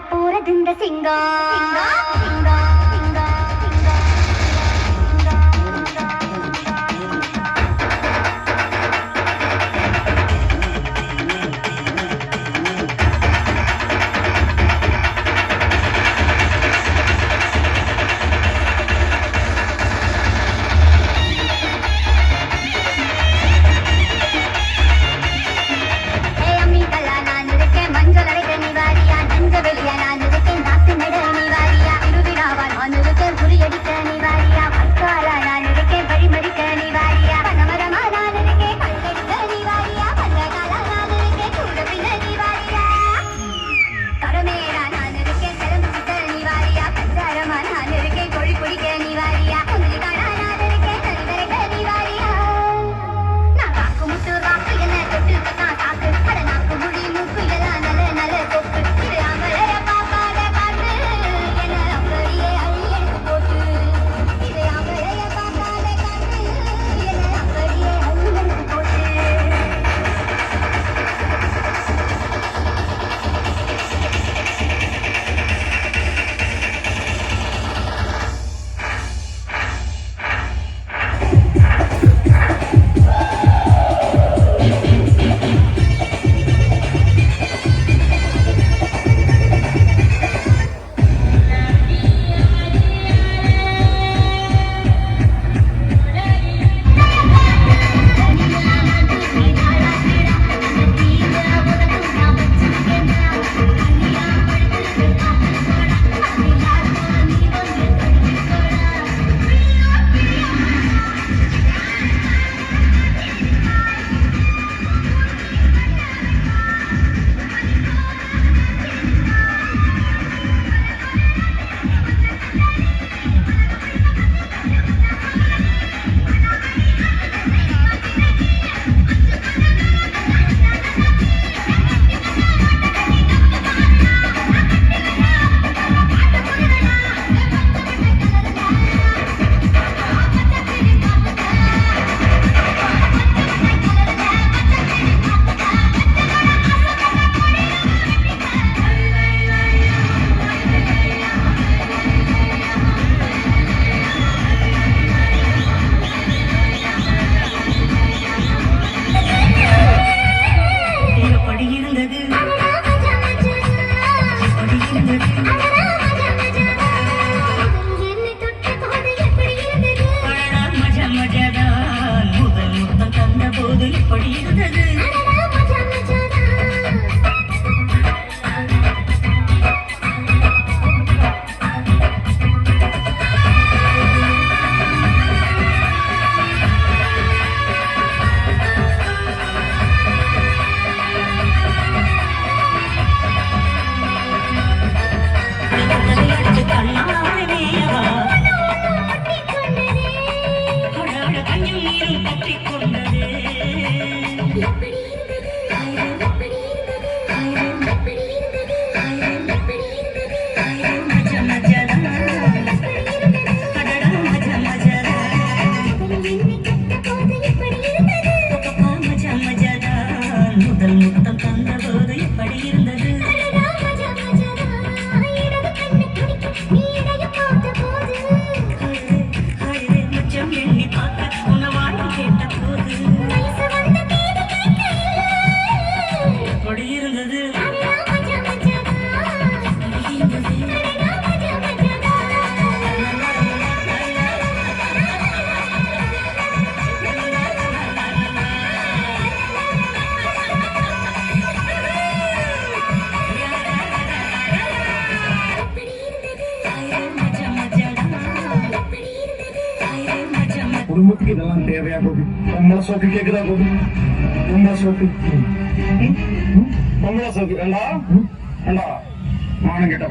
Karpura దుంద సింగా. Thank you. Gopi இதெல்லாம் தேவையா கோபி? உங்களை சோக்கு கேக்குதா கோபி? உங்களை சோக்கு உங்களை சோக்கு ஏண்டா? ஏண்டா? மானம் கிட்ட